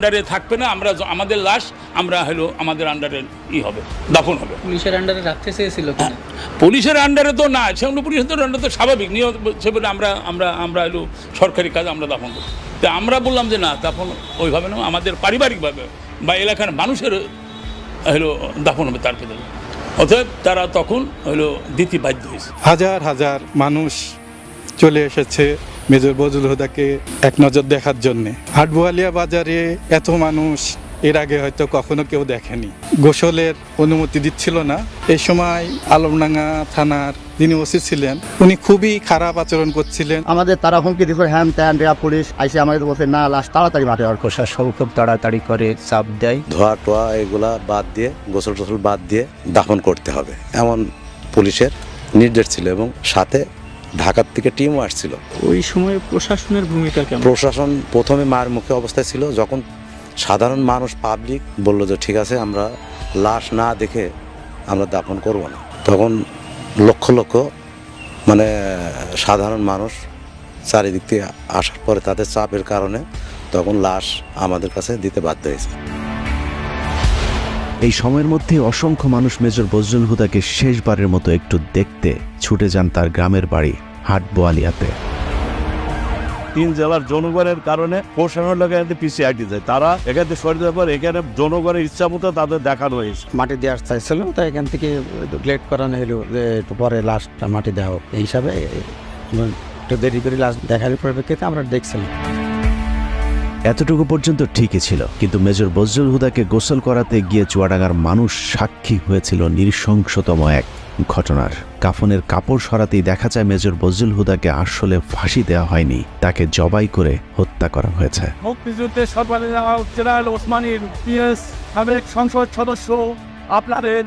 আন্ডারে থাকবে না আমরা আমাদের লাশ আমরা হলো আমাদের আন্ডারে ই হবে দাফন হবে। পুলিশের আন্ডারে রাখতে চেয়েছিল পুলিশের আন্ডারে তো না সেগুলো পুলিশের তো আন্ডারে তো স্বাভাবিক নিয়ম সেভাবে আমরা আমরা আমরা হলো সরকারি কাজ আমরা দাফন করি তা আমরা বললাম যে না দাফন ওইভাবে না আমাদের পারিবারিকভাবে বা এলাকার মানুষের হলো দাফন হবে তার ভিতরে। অতএব তারা তখন হলো দিতে বাধ্য হয়েছে। হাজার হাজার মানুষ চলে এসেছে। মেজর বজুল হুদাকে এক নজর দেখার জন্য। হাটবোয়ালিয়া বাজারে এত মানুষ এর আগে হয়তো কখনো কেউ দেখেনি। গোসলের অনুমতি দিচ্ছিল না। এই সময় আলমডাঙ্গা থানার যিনি ওসি ছিলেন উনি খুবই খারাপ আচরণ করছিলেন। আমাদের তারা হুমকি দিচ্ছে হ্যান ত্যান রেয়া পুলিশ আইসে আমাদের বলছে না লাশ তাড়াতাড়ি মাঠে আর প্রশাসন খুব তাড়াতাড়ি করে চাপ দেয়। ধোয়া টোয়া এগুলা বাদ দিয়ে গোসল টোসল বাদ দিয়ে দাফন করতে হবে এমন পুলিশের নির্দেশ ছিল এবং সাথে ঢাকার থেকে টিমও আসছিল। ওই সময় প্রশাসনের ভূমিকা কেমন? প্রশাসন প্রথমে মার মুখে অবস্থায় ছিল যখন সাধারণ মানুষ পাবলিক বলল যে ঠিক আছে আমরা লাশ না দেখে আমরা দাফন করব না। তখন লক্ষ লক্ষ মানে সাধারণ মানুষ চারিদিক থেকে আসার পরে তাদের চাপের কারণে তখন লাশ আমাদের কাছে দিতে বাধ্য হয়েছে। এই সময়ের মধ্যে অসংখ্য মানুষ মেজর বজরুল হুদাকে শেষবারের মতো একটু দেখতে ছুটে যান তার গ্রামের বাড়ি হাট বোয়ালিয়াতে। তিন জেলার জনগণের কারণে প্রশাসনের লোক এখানে পিছিয়ে আইটি যায়। তারা এখান থেকে সরে যাওয়ার পর এখানে জনগণের ইচ্ছা মতো তাদের দেখানো হয়েছে। মাটি দেওয়ার চাইছিল তো এখান থেকে লেট করানো হলো যে একটু পরে লাশটা মাটি দেওয়া হোক। এই হিসাবে একটু দেরি করে লাশ দেখার পরিপ্রেক্ষিতে আমরা দেখছিলাম। এতটুকু পর্যন্ত ঠিকই ছিল, কিন্তু মেজর বজরুল হুদাকে গোসল করাতে গিয়ে চুয়াডাঙ্গার মানুষ সাক্ষী হয়েছিল নৃশংসতম এক ঘটনার। কাফনের কাপড় সরাতেই দেখা যায় মেজর বজরুল হুদাকে আসলে ফাঁসি দেওয়া হয়নি, তাকে জবাই করে হত্যা করা হয়েছে। ওসমানীর সাবেক সংসদ সদস্য আপনাদের